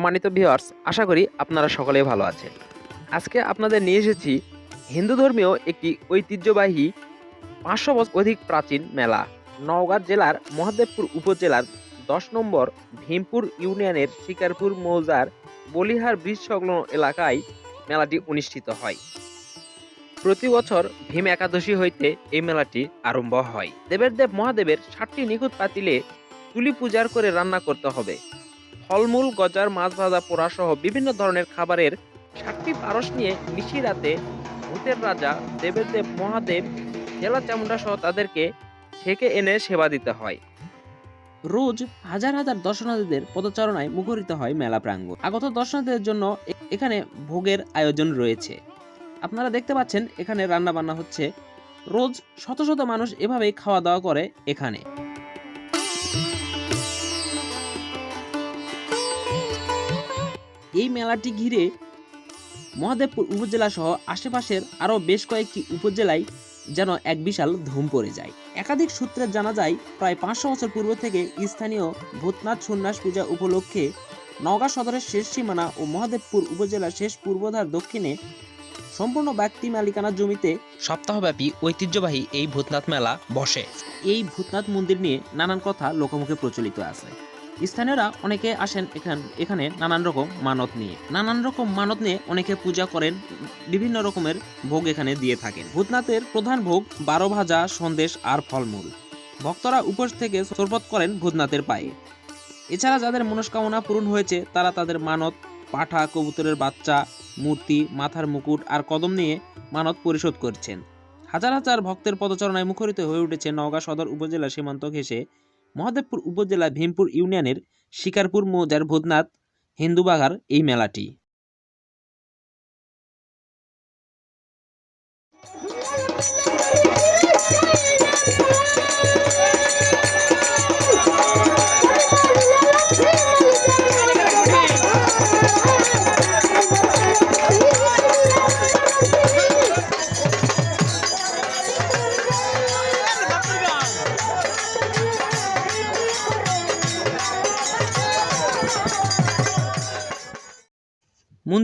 সম্মানিত ভিউয়ার্স আশা করি আপনারা সকলেই ভালো আছেন। আজকে আপনাদের নিয়ে এসেছি হিন্দু ধর্মীয় একটি ঐতিহ্যবাহী পাঁচশো বছর অধিক প্রাচীন মেলা, নওগাঁ জেলার মহাদেবপুর উপজেলার দশ নম্বর ভীমপুর ইউনিয়নের শিকারপুর মৌজার বলিহার ব্রিজ সংলগ্ন এলাকায় মেলাটি অনুষ্ঠিত হয়। প্রতি বছর ভীম একাদশী হইতে এই মেলাটি আরম্ভ হয়। দেবের দেব মহাদেবের ষাটটি নিখুঁত পাতিলে তুলি পূজার করে রান্না করতে হবে। ফলমূল, গজার, মাছ ভাজা পোড়া সহ বিভিন্ন ধরনের খাবারের ষাটটি পারস নিয়ে নিশি রাতে ভূতের রাজা দেবের দেব মহাদেব, জেলা চামুন্ডা সহ তাদেরকে ছেকে এনে সেবা দিতে হয়। রোজ হাজার হাজার দর্শনার্থীদের পদচারণায় মুখরিত হয় মেলা প্রাঙ্গণ। আগত দর্শনার্থীদের জন্য এখানে ভোগের আয়োজন রয়েছে। আপনারা দেখতে পাচ্ছেন, এখানে রান্না বান্না হচ্ছে। রোজ শত শত মানুষ এভাবেই খাওয়া দাওয়া করে এখানে। এই মেলাটি ঘিরে মহাদেবপুর উপজেলা সহ আশেপাশের আরও বেশ কয়েকটি উপজেলায় যেন এক বিশাল ধুম পড়ে যায়। একাধিক সূত্রে জানা যায়, প্রায় পাঁচশো বছর পূর্ব থেকে স্থানীয় ভূতনাথ সন্ন্যাস পূজা উপলক্ষে নওগাঁ সদরের শেষ সীমানা ও মহাদেবপুর উপজেলার শেষ পূর্বধার দক্ষিণে সম্পূর্ণ ব্যক্তি মালিকানার জমিতে সপ্তাহব্যাপী ঐতিহ্যবাহী এই ভূতনাথ মেলা বসে। এই ভূতনাথ মন্দির নিয়ে নানান কথা লোকমুখে প্রচলিত আছে। স্থানীয়রা অনেকে আসেন এখান, এখানে নানান রকম মানত নিয়ে। নানান রকম মানত নিয়ে অনেকে পূজা করেন, বিভিন্ন রকমের ভোগ এখানে দিয়ে থাকেন। ভূতনাথের প্রধান ভোগ বারো ভাজা, সন্দেশ আর ফলমূল। ভক্তরা উপোস থেকে সরবত করেন ভূতনাথের পায়ে। এছাড়া যাদের মনস্কামনা পূরণ হয়েছে, তারা তাদের মানত, পাঠা, কবুতরের বাচ্চা, মূর্তি, মাথার মুকুট আর কদম নিয়ে মানত পরিশোধ করছেন। হাজার হাজার ভক্তের পদচারণায় মুখরিত হয়ে উঠেছে নওগাঁ সদর উপজেলা সীমান্ত ঘেঁষে মহাদেবপুর উপজেলা ভীমপুর ইউনিয়নের শিকারপুর মৌজার ভূতনাথ হিন্দুবাগার এই মেলাটি।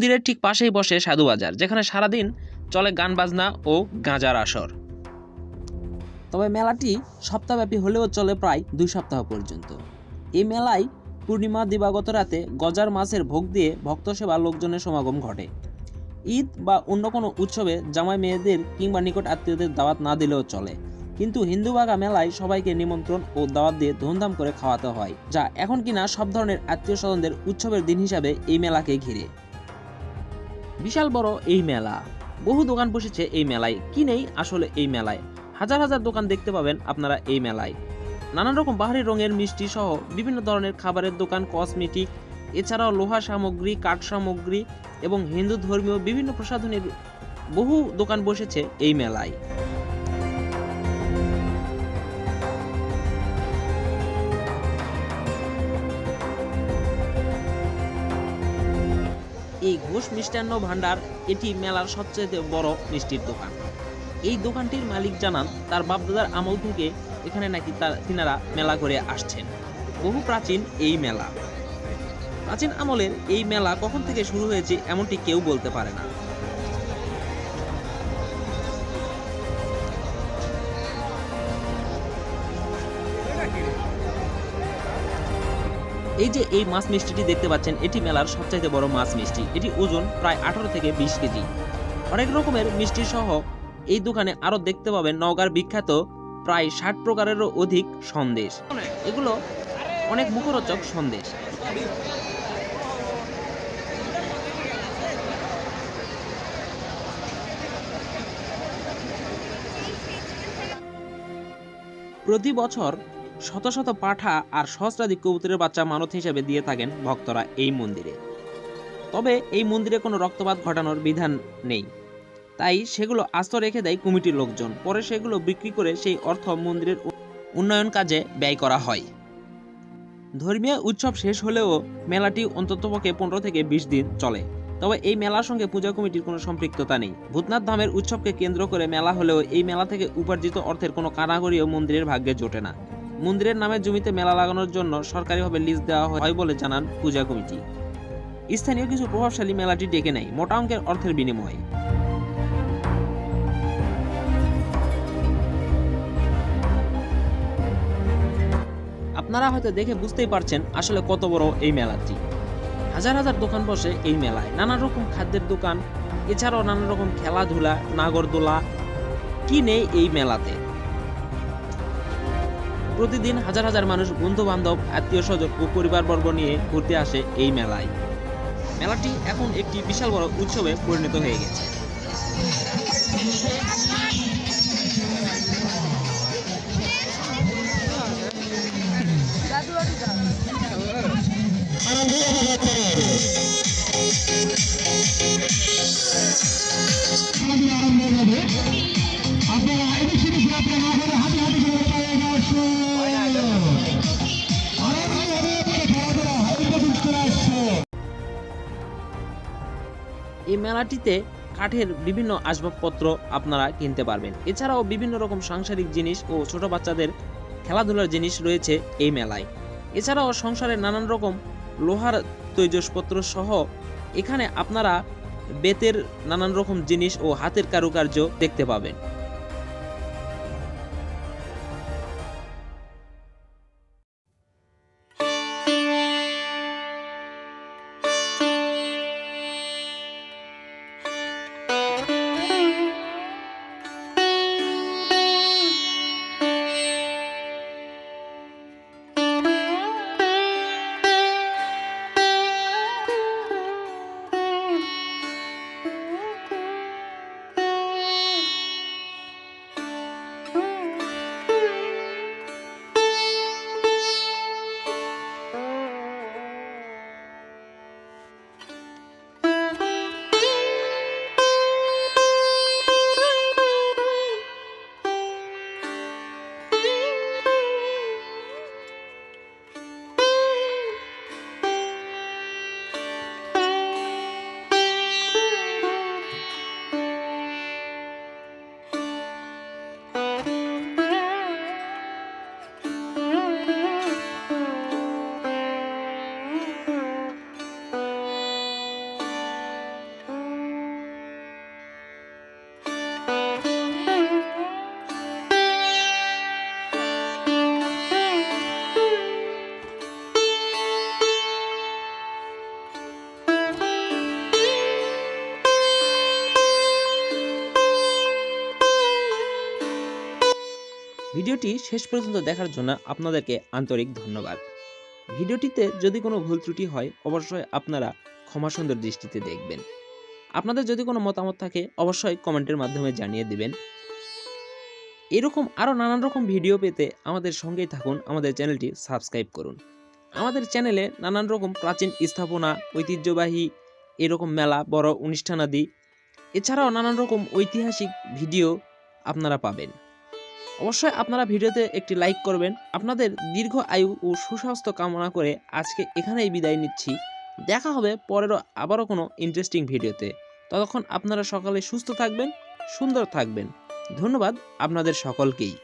মন্দিরের ঠিক পাশেই বসে সাধু বাজার, যেখানে সারাদিন চলে গান বাজনা ও গাঁজার আসর। তবে মেলাটি সপ্তাহব্যাপী হলেও চলে প্রায় দুই সপ্তাহ পর্যন্ত। এই মেলায় পূর্ণিমা, দিবাগত রাতে গজার মাছের ভোগ দিয়ে ভক্ত সেবা লোকজনের সমাগম ঘটে। ঈদ বা অন্য কোনো উৎসবে জামাই মেয়েদের কিংবা নিকট আত্মীয়দের দাওয়াত না দিলেও চলে। কিন্তু হিন্দুবাগা মেলায় সবাইকে নিমন্ত্রণ ও দাওয়াত দিয়ে ধুমধাম করে খাওয়াতে হয়, যা এখন কিনা সব ধরনের আত্মীয় স্বজনদের উৎসবের দিন হিসাবে এই মেলাকে ঘিরে। বিশাল বড় এই মেলা। বহু দোকান বসেছে এই মেলায়। কি নেই আসলে এই মেলায়? হাজার হাজার দোকান দেখতে পাবেন আপনারা এই মেলায়। নানান রকম বাহারি রঙের মিষ্টি সহ বিভিন্ন ধরনের খাবারের দোকান, কসমেটিক, এছাড়াও লোহা সামগ্রী, কাঠ সামগ্রী এবং হিন্দু ধর্মীয় বিভিন্ন প্রসাধনীর বহু দোকান বসেছে এই মেলায়। এই ঘোষ মিষ্টান্ন ভাণ্ডার, এটি মেলার সবচেয়ে বড় মিষ্টির দোকান। এই দোকানটির মালিক জানান, তার বাপদাদার আমল থেকে এখানে নাকি তার তিনারা মেলা করে আসছেন। বহু প্রাচীন এই মেলা। প্রাচীন আমলের এই মেলা কখন থেকে শুরু হয়েছে, এমনটি কেউ বলতে পারে না। এই যে এই মাছ মিষ্টিটি দেখতে পাচ্ছেন, এটি মেলার সবচাইতে বড় মাছ মিষ্টি। এটি ওজন প্রায় আঠারো থেকে বিশ কেজি। অনেক রকমের মিষ্টি সহ এই দোকানে আরও দেখতে পাবেন নওগাঁর বিখ্যাত প্রায় ষাট প্রকারেরও অধিক সন্দেশ। এগুলো অনেক মুখরোচক সন্দেশ। প্রতি বছর শত শত পাঠা আর সহস্রাধিক কবুতরের বাচ্চা মানত হিসেবে দিয়ে থাকেন ভক্তরা এই মন্দিরে। তবে এই মন্দিরে কোনো রক্তপাত ঘটানোর বিধান নেই। তাই সেগুলো আস্ত রেখে দেয় কমিটির লোকজন। পরে সেগুলো বিক্রি করে সেই অর্থ মন্দিরের উন্নয়ন কাজে ব্যয় করা হয়। ধর্মীয় উৎসব শেষ হলেও মেলাটি অন্ততপক্ষে পনেরো থেকে বিশ দিন চলে। তবে এই মেলার সঙ্গে পূজা কমিটির কোনো সম্পৃক্ততা নেই। ভূতনাথ ধামের উৎসবকে কেন্দ্র করে মেলা হলেও এই মেলা থেকে উপার্জিত অর্থের কোনো কানাগড়িও মন্দিরের ভাগ্যে জোটে না। মন্দিরের নামে জমিতে মেলা লাগানোর জন্য সরকারিভাবে লিজ দেওয়া হয় বলে জানান পূজা কমিটি। স্থানীয় কিছু প্রভাবশালী মেলাটি ডেকে নেয় মোটা অঙ্কের অর্থের বিনিময়ে। আপনারা হয়তো দেখে বুঝতেই পারছেন আসলে কত বড় এই মেলাটি। হাজার হাজার দোকান বসে এই মেলায়। নানা রকম খাদ্যের দোকান, এছাড়াও নানা রকম খেলাধুলা, নাগরদোলা। কি নেই এই মেলাতে? প্রতিদিন হাজার হাজার মানুষ বন্ধু বান্ধব আত্মীয় স্বজন ও পরিবারবর্গ নিয়ে ঘুরতে আসে এই মেলায়। মেলাটি এখন একটি বিশাল বড় উৎসবে পরিণত হয়ে গেছে। এই মেলাটিতে কাঠের বিভিন্ন আসবাবপত্র আপনারা কিনতে পারবেন। এছাড়াও বিভিন্ন রকম সাংসারিক জিনিস ও ছোট বাচ্চাদের খেলাধুলার জিনিস রয়েছে এই মেলায়। এছাড়াও সংসারের নানান রকম লোহার তৈজসপত্র সহ এখানে আপনারা বেতের নানান রকম জিনিস ও হাতের কারুকার্য দেখতে পাবেন। ভিডিওটি শেষ পর্যন্ত দেখার জন্য আপনাদেরকে আন্তরিক ধন্যবাদ। ভিডিওটিতে যদি কোনো ভুল ত্রুটি হয়, অবশ্যই আপনারা ক্ষমা সুন্দর দৃষ্টিতে দেখবেন। আপনাদের যদি কোনো মতামত থাকে, অবশ্যই কমেন্টের মাধ্যমে জানিয়ে দিবেন। এরকম আরও নানান রকম ভিডিও পেতে আমাদের সঙ্গেই থাকুন, আমাদের চ্যানেলটি সাবস্ক্রাইব করুন। আমাদের চ্যানেলে নানান রকম প্রাচীন স্থাপনা, ঐতিহ্যবাহী এরকম মেলা, বড় অনুষ্ঠানাদি, এছাড়াও নানান রকম ঐতিহাসিক ভিডিও আপনারা পাবেন। অবশ্যই আপনারা ভিডিওতে একটি লাইক করবেন। আপনাদের দীর্ঘ আয়ু ও সুস্বাস্থ্য কামনা করে আজকে এখানেই বিদায় নিচ্ছি। দেখা হবে পরেরও আবারও কোনো ইন্টারেস্টিং ভিডিওতে। ততক্ষণ আপনারা সকালে সুস্থ থাকবেন, সুন্দর থাকবেন। ধন্যবাদ আপনাদের সকলকেই।